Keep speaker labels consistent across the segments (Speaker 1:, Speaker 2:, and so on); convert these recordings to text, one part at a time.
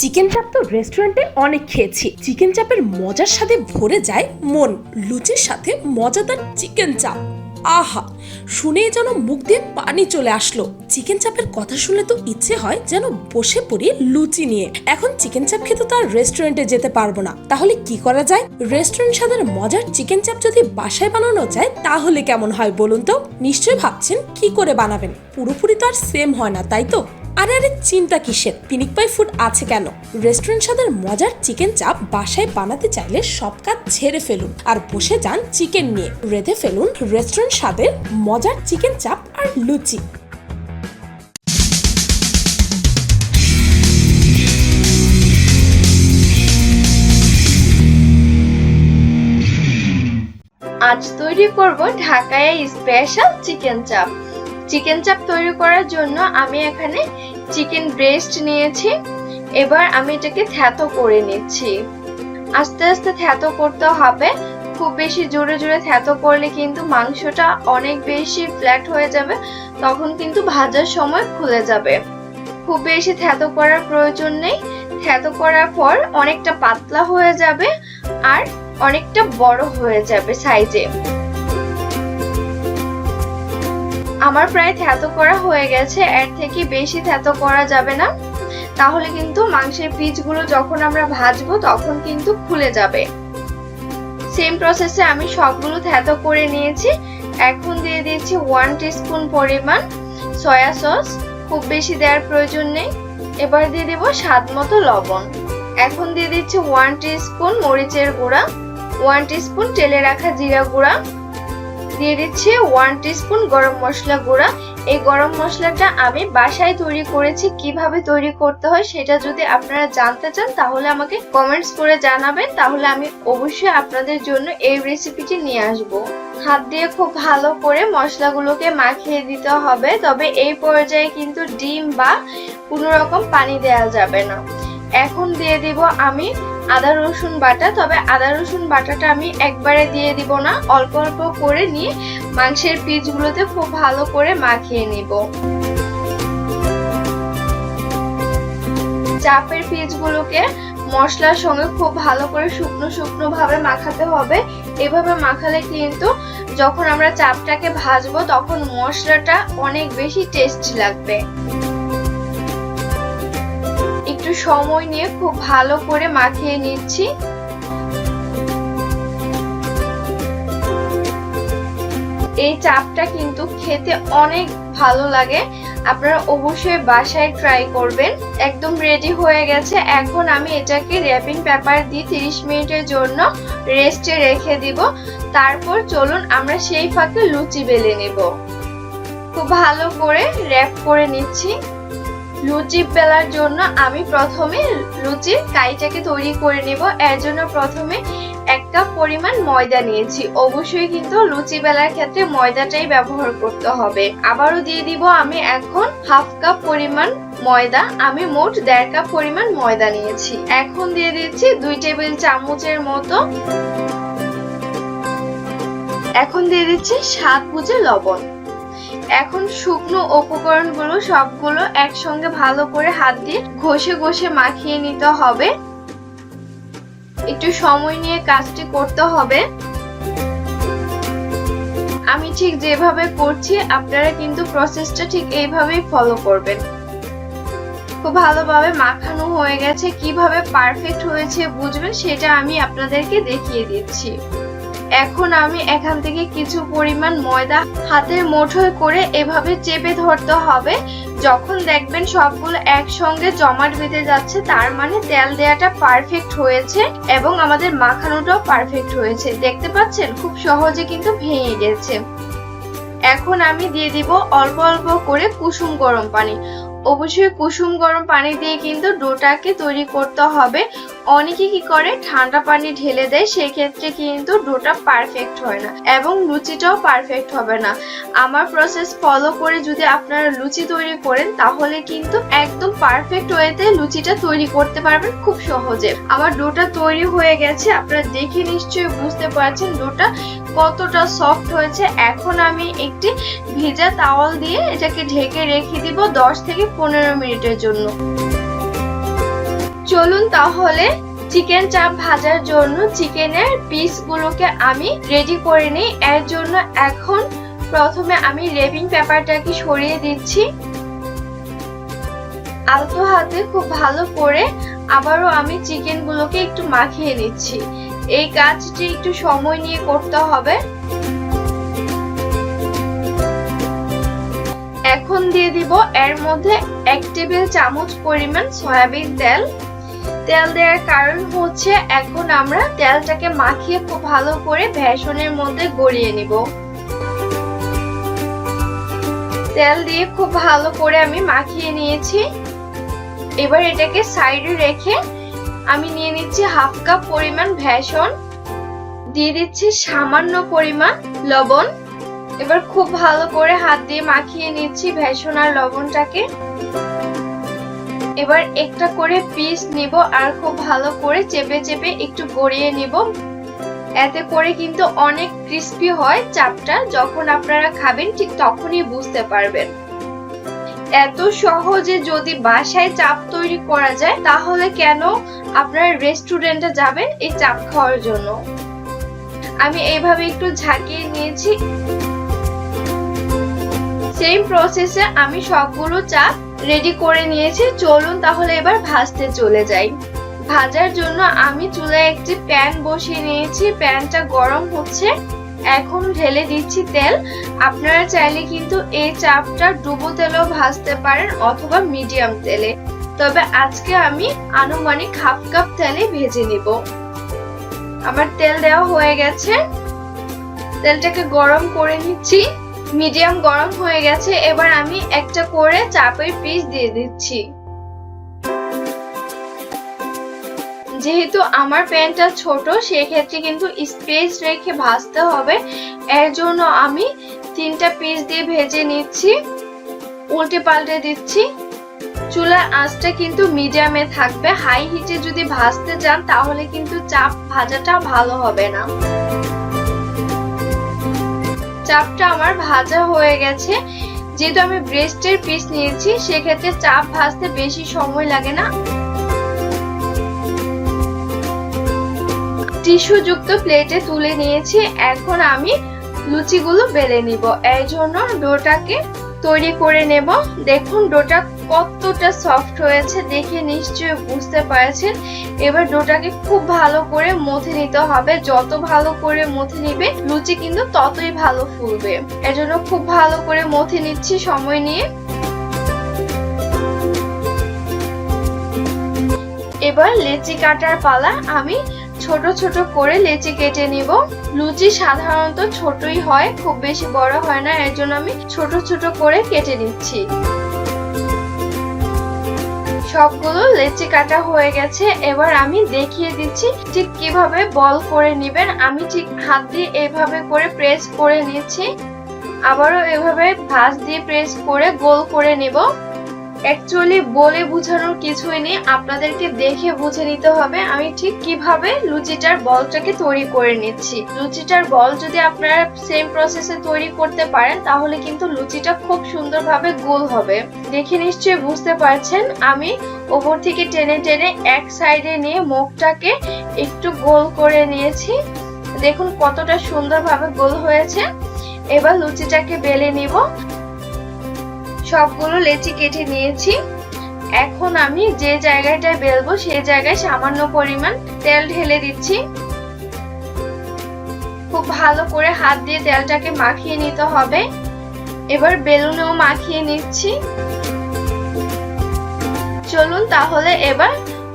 Speaker 1: Chicken চাপ তো রেস্টুরেন্টে অনেক খেয়েছি। চিকেন চাপের মজার সাথে ভরে যায় মন, লুচির সাথে মজাদার চিকেন চাপ আহা, শুনেই যেন মুখ দিয়ে পানি চলে আসলো। চিকেন চাপের কথা শুনলে তো ইচ্ছে হয় যেন বসে পড়ি লুচি নিয়ে। এখন চিকেন চাপ খেতে তো আর রেস্টুরেন্টে যেতে পারব না। তাহলে কি করা যায়? রেস্টুরেন্ট স্বাদের মজার চিকেন চাপ যদি বাসায় বানানো যায়, তাহলে কেমন হয় বলুন তো? নিশ্চয়ই ভাবছেন কি করে বানাবেন? পুরোপুরি তো আর সেম হয় না, তাই তো? আরে আরে চিন্তা কিসের? পিনিক পাই ফুড আছে কেন? রেস্টুরেন্ট স্বাদের মজার চিকেন চাপ বাসায় বানাতে চাইলে সব কাজ ছেড়ে ফেলুন আর বসে যান চিকেন নিয়ে। রেঁধে ফেলুন রেস্টুরেন্ট স্বাদের মজার চিকেন চাপ আর লুচি।
Speaker 2: আজ তৈরি করব ঢাকায় স্পেশাল চিকেন চাপ। চিকেন চাপ তৈরি করার জন্য আমি এখানে চিকেন ব্রেস্ট নিয়েছি। এবার আমি এটাকে থ্যাতো করে নিচ্ছি। আস্তে আস্তে থ্যাতো করতে হবে। খুব বেশি জোরে জোরে থ্যাতো করলে কিন্তু মাংসটা অনেক বেশি ফ্ল্যাট হয়ে যাবে, তখন কিন্তু ভাজার সময় খুলে যাবে। খুব বেশি থ্যাতো করার প্রয়োজন নেই। থ্যাতো করার পর অনেকটা পাতলা হয়ে যাবে আর অনেকটা বড় হয়ে যাবে সাইজে আমার প্রায় থ্যাতো করা হয়ে গেছে, এর থেকে বেশি থ্যাতো করা যাবে না। তাহলে কিন্তু মাংসের পিচগুলো যখন আমরা ভাজবো, তখন কিন্তু খুলে যাবে। সেম প্রসেসে আমি সবগুলো থ্যাতো করে নিয়েছি। এখন দিয়ে দিচ্ছি ওয়ান টিস্পুন পরিমাণ সয়া সস খুব বেশি দেওয়ার প্রয়োজন নেই। এবার দিয়ে দেব স্বাদ মতো লবণ। এখন দিয়ে দিচ্ছি ওয়ান টিস্পুন মরিচের গুঁড়া ওয়ান টিস্পুন তেলে রাখা জিরা গুঁড়া। দিয়ে দিচ্ছি ওয়ান টিস্পুন গরম মশলা গুঁড়া। এই গরম মশলাটা আমি বাসায় তৈরি করেছি, কীভাবে তৈরি করতে হয় সেটা যদি আপনারা জানতে চান, তাহলে আমাকে কমেন্টস করে জানাবেন। তাহলে আমি অবশ্যই আপনাদের জন্য এই রেসিপিটি নিয়ে আসব। হাত দিয়ে খুব ভালো করে মশলাগুলোকে মাখিয়ে দিতে হবে, তবে এই পর্যায়ে কিন্তু ডিম বা কোনো রকম পানি দেওয়া যাবে না। এখন দিয়ে দিব আমি আদা, রসুন বাটা। তবে আদা, রসুন বাটাটা আমি একবারে দিয়ে দিব না। অল্প অল্প করে নিয়ে মাংসের পিসগুলোতে খুব ভালো করে মাখিয়ে নিব। চাপের পিসগুলোকে মশলার সঙ্গে খুব ভালো করে শুকনো শুকনো ভাবে মাখাতে হবে। এভাবে মাখালে কিন্তু যখন আমরা চাপটাকে ভাজবো, তখন মশলাটা অনেক বেশি টেস্টি লাগবে। সময় নিয়ে খুব ভালো করে মাখিয়ে নিচ্ছি। এই চাপটা কিন্তু খেতে অনেক ভালো লাগে। আপনারা অবশ্যই বাসায় ট্রাই করবেন। একদম রেডি হয়ে গেছে। এখন আমি এটাকে র্যাপিং পেপার দিয়ে 30 মিনিটের জন্য রেস্টে রেখে দিব। তারপর চলুন আমরা সেই ফাঁকে লুচি বেলে নেব। খুব ভালো করে র্যাপ করে নিচ্ছি। লুচি বেলার জন্য আমি প্রথমে লুচির কাইটাকে তৈরি করে নেব। এর জন্য প্রথমে এক কাপ পরিমাণ ময়দা নিয়েছি। অবশ্যই কিন্তু লুচি বেলার ক্ষেত্রে ময়দাটাই ব্যবহার করতে হবে। আবারও দিয়ে দিব আমি এখন হাফ কাপ পরিমাণ ময়দা। আমি মোট দেড় কাপ পরিমাণ ময়দা নিয়েছি। এখন দিয়ে দিচ্ছি দুই টেবিল চামচের মতো। এখন দিয়ে দিচ্ছি স্বাদ বুঝে লবণ। এখন শুকনো উপকরণগুলো সবগুলো একসঙ্গে ভালো করে হাত দিয়ে ঘষে ঘষে মাখিয়ে নিতে হবে। একটু সময় নিয়ে কাজটি করতে হবে। আমি ঠিক যেভাবে করছি, আপনারা কিন্তু প্রসেসটা ঠিক এইভাবেই ফলো করবেন। খুব ভালোভাবে মাখানো হয়ে গেছে, কীভাবে পারফেক্ট হয়েছে বুঝবেন, সেটা আমি আপনাদেরকে দেখিয়ে দিচ্ছি। এখন আমি এখান থেকে কিছু পরিমাণ ময়দা হাতের মুঠোয় করে এভাবে চেপে ধরতে হবে। যখন দেখবেন সবগুলো একসঙ্গে জমাট বেঁধে যাচ্ছে, তার মানে তেল দেওয়াটা পারফেক্ট হয়েছে এবং আমাদের মাখানোটাও পারফেক্ট হয়েছে। দেখতে পাচ্ছেন? খুব সহজে কিন্তু ভেঙে গেছে। এখন আমি দিয়ে দিব অল্প অল্প করে কুসুম গরম পানি। অবশ্যই কুসুম গরম পানি দিয়ে কিন্তু ডোটাকে তৈরি করতে হবে। অনেকে কি করে? ঠান্ডা পানি ঢেলে দেয়, সেক্ষেত্রে কিন্তু ডোটা পারফেক্ট হয় না এবং লুচিটাও পারফেক্ট হবে না। আমার প্রসেস ফলো করে যদি আপনারা লুচি তৈরি করেন, তাহলে কিন্তু একদম পারফেক্ট ওয়েতে লুচিটা তৈরি করতে পারবেন খুব সহজে। আমার ডোটা তৈরি হয়ে গেছে, আপনারা দেখে নিশ্চয়ই বুঝতে পারছেন, ডোটা কতটা সফট হয়েছে, এখন আমি একটি ভেজা তাওয়াল দিয়ে এটাকে ঢেকে রেখে দিব দশ থেকে পনেরো মিনিটের জন্য। চলুন তাহলে চিকেন চাপ ভাজার জন্য চিকেনের পিসগুলোকে আমি রেডি করে নিই। এর জন্য এখন প্রথমে আমি রেপিং পেপারটাকে সরিয়ে দিচ্ছি। আলতো হাতে খুব ভালো করে আবারও আমি চিকেনগুলোকে একটু মাখিয়ে নিচ্ছি। এই কাজটি একটু সময় নিয়ে করতে হবে। এখন দিয়ে দিব এর মধ্যে এক টেবিল চামচ পরিমাণ সয়াবিন তেল। তেল দেওয়ার কারণ হচ্ছে এখন আমরা তেলটাকে মাখিয়ে খুব ভালো করে ভেষনের মধ্যে গড়িয়ে নিব। তেল দিয়ে খুব ভালো করে আমি মাখিয়ে নিয়েছি। এবার এটাকে সাইডে রেখে আমি নিয়ে নিচ্ছি হাফ কাপ পরিমাণ ভেষন দিয়ে দিচ্ছি সামান্য পরিমাণ লবণ। এবার খুব ভালো করে হাত দিয়ে মাখিয়ে নিচ্ছি ভেষণ আর লবণটাকে। এবার একটা করে পিস নিব আর খুব ভালো করে চেপে চেপে একটু গড়িয়ে নিব। এতে করে কিন্তু অনেক ক্রিস্পি হয় চাপটা। যখন আপনারা খাবেন ঠিক তখনই বুঝতে পারবেন। এত সহজে যদি বাসায় চাপ তৈরি করা যায়, তাহলে কেন আপনারা রেস্টুরেন্টে যাবেন এই চাপ খাওয়ার জন্য? আমি এইভাবে একটু ঝাঁকিয়ে নিয়েছি। সেম প্রসেসে আমি সবগুলো চাপ রেডি করে নিয়েছি। চলুন তাহলে এবার ভাজতে চলে যাই। ভাজার জন্য আমি চুলায় একটি প্যান বসিয়ে নিয়েছি। প্যানটা গরম হচ্ছে। এখন ঢেলে দিচ্ছি তেল। আপনারা চাইলে কিন্তু এই চাপটা ডুবো তেলেও ভাজতে পারেন অথবা মিডিয়াম তেলে। তবে আজকে আমি আনুমানিক হাফ কাপ তেলে ভেজে নিব। আমার তেল দেওয়া হয়ে গেছে। তেলটাকে গরম করে নিচ্ছি। মিডিয়াম গরম হয়ে গেছে। এবার আমি একটা করে চাপের পিস দিয়ে দিচ্ছি। যেহেতু আমার প্যানটা ছোট, সেক্ষেত্রে কিন্তু স্পেস রেখে ভাজতে হবে। এর জন্য আমি তিনটা পিস দিয়ে ভেজে নিচ্ছি, উল্টে পাল্টে দিচ্ছি। চুলার আঁচটা কিন্তু মিডিয়ামে থাকবে। হাই হিটে যদি ভাজতে যান তাহলে কিন্তু চাপ ভাজাটা ভালো হবে না। চাপটা আমার ভাজা হয়ে গেছে। যেহেতু আমি ব্রেস্টের পিস নিয়েছি, সেক্ষেত্রে চাপ ভাজতে বেশি সময় লাগে না। টিস্যু যুক্ত প্লেটে তুলে নিয়েছি। এখন আমি লুচিগুলো বেলে নিব। এই জন্য ডোটাকে তৈরি করে নেব। দেখুন, ডোটা কতটা সফট হয়েছে দেখে নিশ্চয়ই বুঝতে পারছেন। এবার ডোটাকে খুব ভালো করে মথে নিতে হবে। যত ভালো করে মথে নিবে, লুচি কিন্তু ততই ভালো ফুলবে। এজন্য খুব ভালো করে মথে নিচ্ছি সময় নিয়ে। এবার লেচি কাটার পালা আমি ছোট ছোট করে লেচি কেটে নিব। লুচি সাধারণত ছোটই হয়, খুব বেশি বড় হয় না, এর জন্য আমি ছোট ছোট করে কেটে নিচ্ছি। সবগুলো লেচি কাটা হয়ে গেছে, এবার আমি দেখিয়ে দিচ্ছি ঠিক কীভাবে বল করে নেবেন। আমি ঠিক হাত দিয়ে এভাবে করে প্রেস করে নিচ্ছি। আবারও এভাবে ভাঁজ দিয়ে প্রেস করে গোল করে নেব। অ্যাকচুয়ালি বলে বোঝানোর কিছুই নেই। আপনাদেরকে দেখে বুঝে নিতে হবে আমি ঠিক কীভাবে লুচিটার বলটাকে তৈরি করে নিচ্ছি। লুচিটার বল যদি আপনারা সেম প্রসেসে তৈরি করতে পারেন, তাহলে কিন্তু লুচিটা খুব সুন্দরভাবে গোল হবে। দেখে নিশ্চয়ই বুঝতে পারছেন, আমি ওপর থেকে টেনে টেনে এক সাইডে নিয়ে মুখটাকে একটু গোল করে নিয়েছি। দেখুন কতটা সুন্দরভাবে গোল হয়েছে। এবার লুচিটাকে বেলে নিব। সবগুলো লেচি কেটে নিয়েছি। এখন আমি যে জায়গাটায় বেলবো সেই জায়গায় সামান্য পরিমাণ তেল ঢেলে দিচ্ছি। খুব ভালো করে হাত দিয়ে তেলটাকে মাখিয়ে নিতে হবে। এবার বেলুনেও মাখিয়ে নিচ্ছি। চলুন তাহলে এবার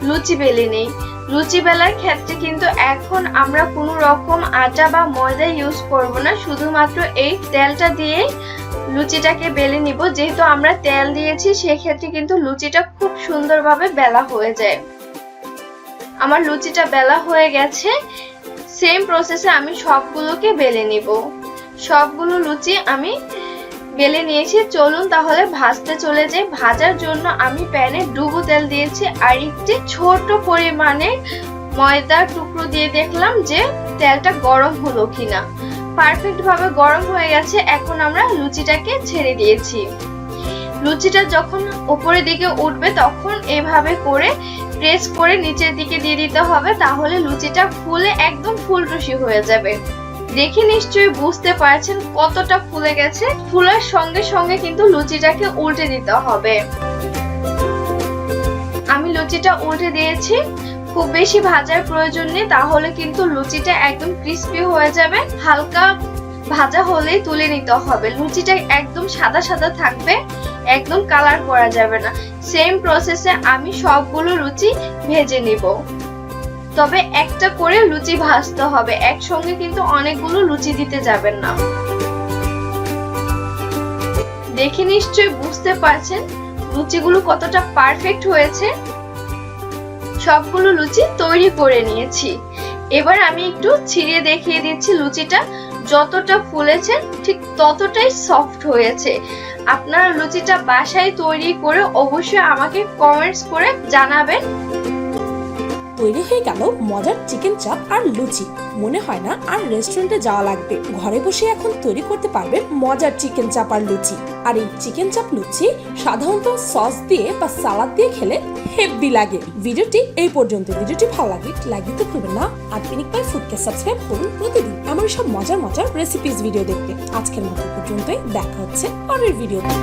Speaker 2: লুচি বেলে নেই। লুচি বেলার ক্ষেত্রে কিন্তু এখন আমরা কোনো রকম আটা বা ময়দা ইউজ করব না। শুধুমাত্র এই তেলটা দিয়ে লুচিটাকে বেলে নিব। যেহেতু আমরা তেল দিয়েছি, সেক্ষেত্রে কিন্তু লুচিটা খুব সুন্দরভাবে বেলা হয়ে যায়। আমার লুচিটা বেলা হয়ে গেছে। সেম প্রসেসে আমি সবগুলোকে বেলে নিব। সবগুলো লুচি আমি বেলে নিয়েছি। চলুন তাহলে ভাজতে চলে যাই। ভাজার জন্য আমি প্যানে ডুবো তেল দিয়েছি আর একটি ছোট পরিমাণে ময়দার টুকরো দিয়ে দেখলাম যে তেলটা গরম হলো কিনা। পারফেক্ট ভাবে গরম হয়ে গেছে, এখন আমরা লুচিটাকে ছেড়ে দিয়েছি। লুচিটা যখন উপরের দিকে উঠবে, তখন এভাবে করে প্রেস করে নিচের দিকে দিয়ে দিতে হবে, তাহলে লুচিটা ফুলে একদম ফুলটুসি হয়ে যাবে। দেখে নিশ্চয়ই বুঝতে পারছেন কতটা ফুলে গেছে। ফুলের সঙ্গে সঙ্গে কিন্তু লুচিটাকে উল্টে দিতে হবে। আমি লুচিটা উল্টে দিয়েছি। খুব বেশি ভাজার প্রয়োজন নেই, তাহলে কিন্তু লুচিটা একদম ক্রিস্পি হয়ে যাবে। হালকা ভাজা হলেই তুলে নিতে হবে। লুচিটা একদম সাদা সাদা থাকবে, একদম কালার করা যাবে না। সেম প্রসেসে আমি সবগুলো লুচি ভেজে নিব। তবে একটা করে লুচি ভাজতে হবে। একসঙ্গে কিন্তু অনেকগুলো লুচি দিতে যাবেন না। দেখে নিশ্চয়ই বুঝতে পারছেন লুচিগুলো কতটা পারফেক্ট হয়েছে। সবগুলো লুচি তৈরি করে নিয়েছি। এবার আমি একটু ছিঁড়ে দেখিয়ে দিচ্ছি লুচিটা। যতটা ফুলেছে ঠিক ততটাই সফট হয়েছে। আপনারা লুচিটা বাসায় তৈরি করে অবশ্যই আমাকে কমেন্টস করে জানাবেন।
Speaker 1: তৈরি হয়ে গেল মজার চিকেন চাপ আর লুচি। মনে হয় না আর রেস্টুরেন্টে যাওয়া লাগবে। ঘরে বসে এখন তৈরি করতে পারবে মজার চিকেন চাপ আর লুচি। আর এই চিকেন চাপ লুচি সাধারণত সস দিয়ে বা সালাদ দিয়ে খেলে হেভি লাগে। ভিডিওটি এই পর্যন্ত। ভিডিওটি ভালো লাগে লাইক দিতে ভুলবেন না। আর পিনিক পাই ফুডকে সাবস্ক্রাইব করুন প্রতিদিন এমন সব মজার মজার রেসিপিস ভিডিও দেখতে। আজকের মতো পর্যন্তই। দেখা হচ্ছে পরের ভিডিওতে